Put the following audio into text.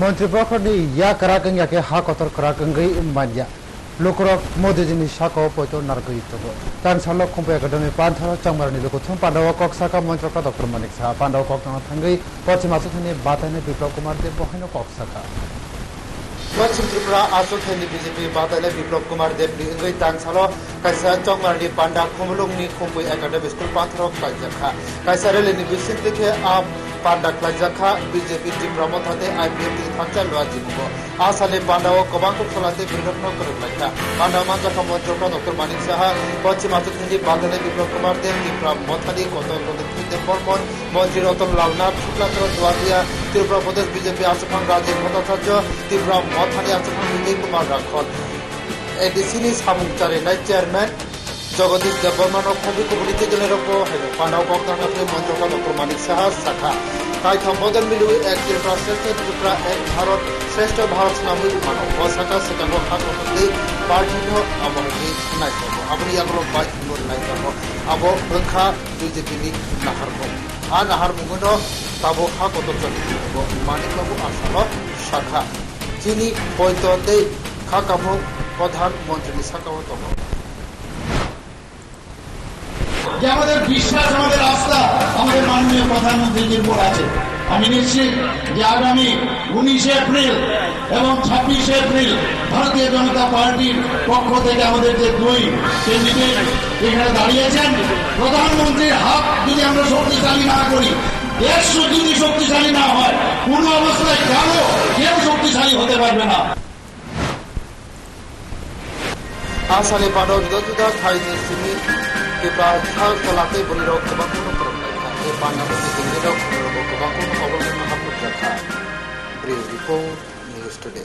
मंत्री मन्त्रिफोरफोरनि या करागं के हा कतर करागंगै मान्या लोकरक मोदीजिनि साखौ पयत नारगै तबो तानसालो खम्पय एकाडेमी पान्थार चांगमारनि लोकथुम पाण्डव कक साखा मन्त्रका डॉक्टर मनिक साहा पाण्डव कक थाङा थाङै पश्चिमाचोथनि बातायने विप्लव कुमार देव बहायनो कक साखा पश्चिम त्रिपुरा आसोथनि बिजेपि बातायने विप्लव कुमार देवनि ओंगै तानसालो kaisa chongmarni panda khumlungni khumpui academy school pathro कैसा kha kaisa relini bisintikhe ap खालायजाखा BJP Tripura मथाते IPF नि थांचा लुआ जिबुको आसानि पान्डाव गोबांखौ खालाते बिरत्न गोरोबलायखा पान्डा मानजाखा मन्त्रफ्रा डक्टर मानिक साहा पश्चिम आसुथाइनि बादायनाय बिप्लब कुमार देब त्रिपुरा मथानि कतन गणित देब बर्मन মন্ত্রী রতন লাল নাথ শুক্লাচরণ দোয়ারিয়া ত্রিপুরা প্রদেশ বিজেপি আচুফাং রাজীব ভট্টাচার্য ত্রিপুরা মথানি আচুফাং বিজয় কুমার রাখন এডিসিনি সামুংচারিনাই চেয়ারম্যান জগদীপ দেববর্মা রক্ষাবি কুবুরি থেকে নিরব হেন পাণ্ডাও বক্তান আপনি মন্ত্রকল প্রমাণিক সাহা শাখা। তাই সম্বোধন মিলু এক ত্রিপুরা শ্রেষ্ঠ ত্রিপুরা, এক ভারত শ্রেষ্ঠ ভারত নামী মানব শাখা সেখানে হাত হতে পার্থিব আমার নাই করব আপনি আগর বাইক নাই করব আব রক্ষা বিজেপি নি নাহার আর নাহার মুগুন তাবো খা কত চলি মানিকবাবু আসাম শাখা। যিনি বৈতন্দে খা কামক প্রধানমন্ত্রী শাখা তখন যে আমাদের বিশ্বাস, আমাদের আস্থা, আমাদের মাননীয় প্রধানমন্ত্রীজির উপর আছে। আমি নিশ্চিত যে আগামী উনিশে এপ্রিল এবং ছাব্বিশে এপ্রিল ভারতীয় জনতা পার্টির পক্ষ থেকে আমাদের যে দুই ক্যান্ডিডেট এখানে দাঁড়িয়েছেন, প্রধানমন্ত্রীর হাত যদি আমরা শক্তিশালী না করি, দেশ যদি শক্তিশালী না হয়, কোনো অবস্থায় কেন কেউ শক্তিশালী হতে পারবে না? আসালে জুদা জুদা খাইনি সিমি কেবা থাল তলাতে বলির গোবাং কোনো করম লাইখা এ পান্নাবতি দিনের গোবাং কোনো অবলম্বন হামুক রাখা ব্রিজ রিপোর্ট নিউজ টুডে।